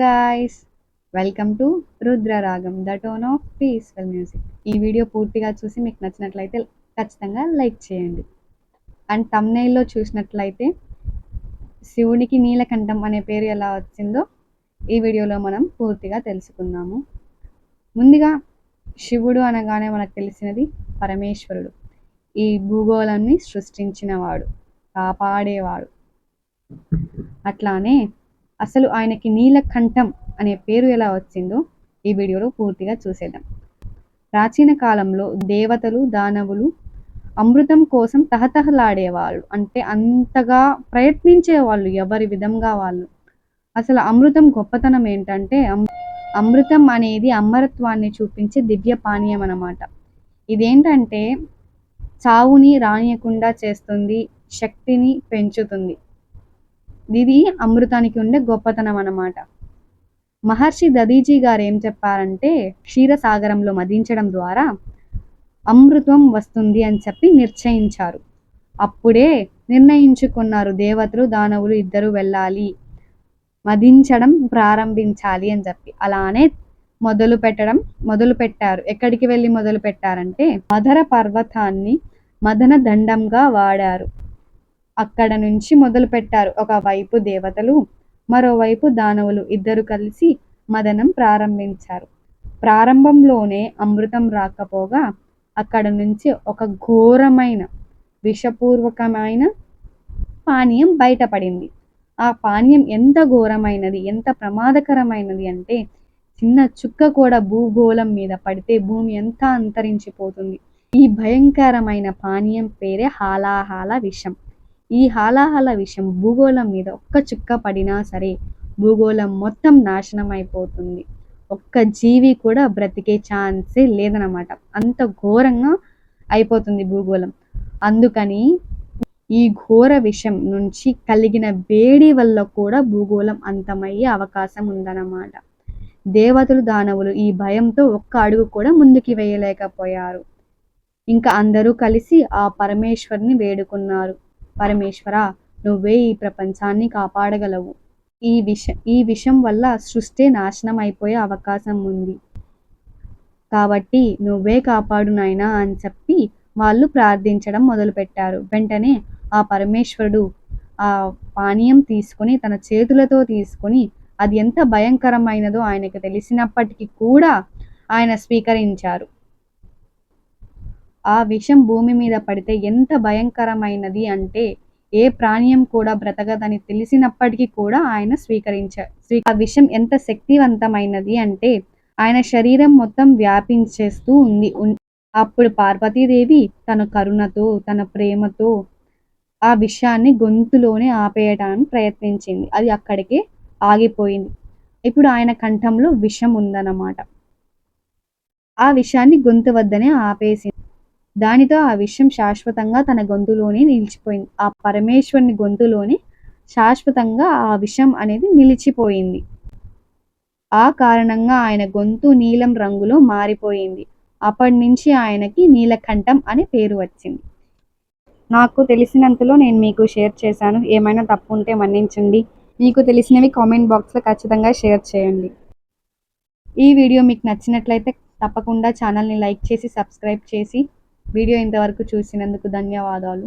Guys welcome to Rudraragam the tone of peaceful music ఈ video పూర్తిగా చూసి మీకు నచ్చినట్లయితే ఖచ్చితంగా లైక్ చేయండి. అండ్ తమ్నైల్లో చూసినట్లయితే శివునికి నీలకంఠం అనే పేరు ఎలా వచ్చిందో ఈ వీడియోలో మనం పూర్తిగా తెలుసుకుందాము. ముందుగా శివుడు అనగానే మనకు తెలిసినది పరమేశ్వరుడు. ఈ భూగోళాన్ని సృష్టించినవాడు కాపాడేవాడు. అట్లానే అసలు ఆయనకి నీలకంఠం అనే పేరు ఎలా వచ్చిందో ఈ వీడియోలో పూర్తిగా చూసేద్దాం. ప్రాచీన కాలంలో దేవతలు దానవులు అమృతం కోసం తహతహలాడేవాళ్ళు. అంటే అంతగా ప్రయత్నించేవాళ్ళు ఎవరి విధంగా వాళ్ళు? అసలు అమృతం గొప్పతనం ఏంటంటే అమృతం అనేది అమరత్వాన్ని చూపించే దివ్య పానీయం అన్నమాట. ఇదేంటంటే చావుని రానియకుండా చేస్తుంది శక్తిని పెంచుతుంది. ఇది అమృతానికి ఉండే గొప్పతనం అన్నమాట. మహర్షి దదీజీ గారు ఏం చెప్పారంటే క్షీరసాగరంలో మదించడం ద్వారా అమృతం వస్తుంది అని చెప్పి నిశ్చయించారు అప్పుడే నిర్ణయించుకున్నారు దేవతలు దానవులు ఇద్దరు వెళ్ళాలి మదించడం ప్రారంభించాలి అని చెప్పి. అలానే మొదలు పెట్టడం మొదలు పెట్టారు. ఎక్కడికి వెళ్ళి మొదలు పెట్టారంటే మధర పర్వతాన్ని మదన దండంగా వాడారు. అక్కడ నుంచి మొదలు పెట్టారు ఒకవైపు దేవతలు మరోవైపు దానవులు. ఇద్దరు కలిసి మదనం ప్రారంభించారు. ప్రారంభంలోనే అమృతం రాకపోగా అక్కడ నుంచి ఒక ఘోరమైన విషపూర్వకమైన పానీయం బయటపడింది. ఆ పానీయం ఎంత ఘోరమైనది ఎంత ప్రమాదకరమైనది అంటే చిన్న చుక్క కూడా భూగోళం మీద పడితే భూమి ఎంత అంతరించిపోతుంది. ఈ భయంకరమైన పానీయం పేరే హాలాహాల విషం. ఈ హాలాహల విషయం భూగోళం మీద ఒక్క చుక్క పడినా సరే భూగోళం మొత్తం నాశనం అయిపోతుంది ఒక్క జీవి కూడా బ్రతికే ఛాన్సే లేదనమాట అంత ఘోరంగా అయిపోతుంది భూగోళం. అందుకని ఈ ఘోర విషం నుంచి కలిగిన వేడి వల్ల కూడా భూగోళం అంతమయ్యే అవకాశం ఉందన్నమాట. దేవతలు దానవులు ఈ భయంతో ఒక్క అడుగు కూడా ముందుకి వేయలేకపోయారు. ఇంకా అందరూ కలిసి ఆ పరమేశ్వరిని వేడుకున్నారు. పరమేశ్వర నువ్వే ఈ ప్రపంచాన్ని కాపాడగలవు. ఈ విష ఈ విషం వల్ల సృష్టి నాశనం అయిపోయే అవకాశం ఉంది. కాబట్టి నువ్వే కాపాడు నాయనా అని చెప్పి వాళ్ళు ప్రార్థించడం మొదలుపెట్టారు. వెంటనే ఆ పరమేశ్వరుడు ఆ పానీయం తీసుకొని తన చేతులతో తీసుకొని అది ఎంత భయంకరమైనదో ఆయనకు తెలిసినప్పటికీ కూడా ఆయన స్వీకరించారు. ఆ విషం భూమి మీద పడితే ఎంత భయంకరమైనది అంటే ఏ ప్రాణ్యం కూడా బ్రతకదని తెలిసినప్పటికీ కూడా ఆయన స్వీకరించారు ఆ విషం ఎంత శక్తివంతమైనది అంటే ఆయన శరీరం మొత్తం వ్యాపించేస్తూ ఉంది. అప్పుడు పార్వతీదేవి తన కరుణతో తన ప్రేమతో ఆ విషయాన్ని గొంతులోనే ఆపేయడానికి ప్రయత్నించింది. అది అక్కడికే ఆగిపోయింది. ఇప్పుడు ఆయన కంఠంలో విషం ఉందన్నమాట. ఆ విషయాన్ని గొంతు వద్దనే ఆపేసింది. దానితో ఆ విషయం శాశ్వతంగా తన గొంతులోనే నిలిచిపోయింది. ఆ పరమేశ్వరుని గొంతులోనే శాశ్వతంగా ఆ విషం అనేది నిలిచిపోయింది. ఆ కారణంగా ఆయన గొంతు నీలం రంగులో మారిపోయింది. అప్పటి నుంచి ఆయనకి నీలకంఠం అనే పేరు వచ్చింది. నాకు తెలిసినంతలో నేను మీకు షేర్ చేశాను. ఏమైనా తప్పు ఉంటే మన్నించండి. మీకు తెలిసినవి కామెంట్ బాక్స్లో ఖచ్చితంగా షేర్ చేయండి. ఈ వీడియో మీకు నచ్చినట్లయితే తప్పకుండా ఛానల్ని లైక్ చేసి సబ్స్క్రైబ్ చేసి వీడియో ఇంతవరకు చూసినందుకు ధన్యవాదాలు.